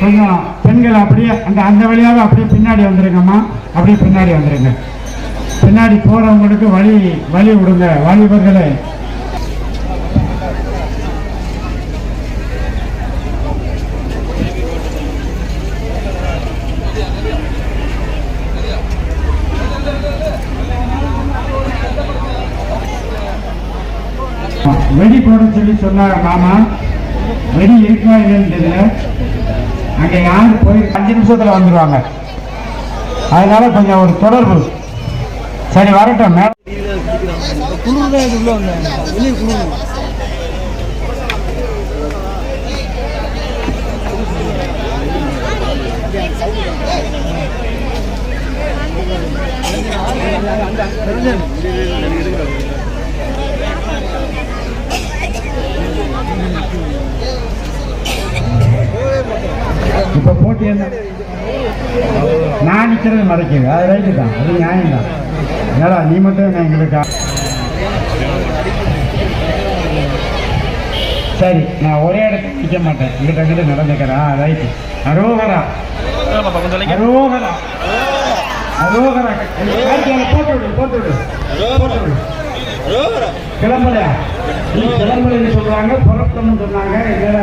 கொஞ்சம் பெண்கள் அப்படியே அந்த அந்த வழியாக அப்படியே பின்னாடி வந்துருங்கம்மா. அப்படியே பின்னாடி வந்துருங்க. பின்னாடி போகிறவங்களுக்கு வழி வழி விடுங்க. வாலிபர்களை வெடி போட சொல்லி சொன்னாங்க மாமா. வெடி இருக்கா இல்லைன்னு தெரியல. யாரு போய் அஞ்சு நிமிஷத்தில் வந்துடுவாங்க அதனால கொஞ்சம் ஒரு தொடர்பு. சரி வரட்டும் மேடம். அந்த பற்றி என்ன நான் நிற்கிறது மறைக்குங்க. அது ரைட்டு தான். அது நியாயம் தான். ஏடா நீ மட்டும் என்ன எங்களுக்கு சரி நான் ஒரே இடத்துல நிற்க மாட்டேன். இங்கிட்ட கிட்ட நடந்துக்கிறேன். ரைட்டு அரோகரா. அரோகரா. அரோகரா. போட்டு விடு போட்டு விடு. போட்டு விடு. கிளம்பல நீ கிளம்பலன்னு சொல்றாங்க புறப்படணும்னு சொன்னாங்க. என்னடா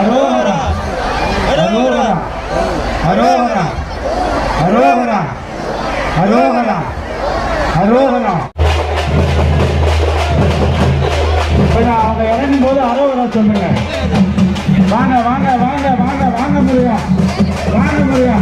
இது? அரோகரா அரோகரா அரோகரா அரோகரா அரோகரா இப்போ நான் அவங்க இறங்கும் போது அரோகரா சொல்லுங்க. வாங்க வாங்க வாங்க வாங்க வாங்க முருகா. வாங்க முருகா.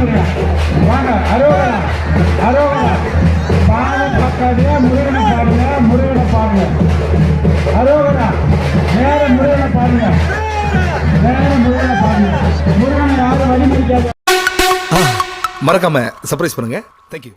முருகா வாங்க அரோகரா அரோகரா முருகனை பாருங்க முருகனை பாருங்க. அரோகரா நேர முருகனை பாருங்க. நேர முருகனை பாருங்க. முருகனை யாரும் வழிமறிக்காத மறக்காம சர்ப்ரைஸ் பண்ணுங்க.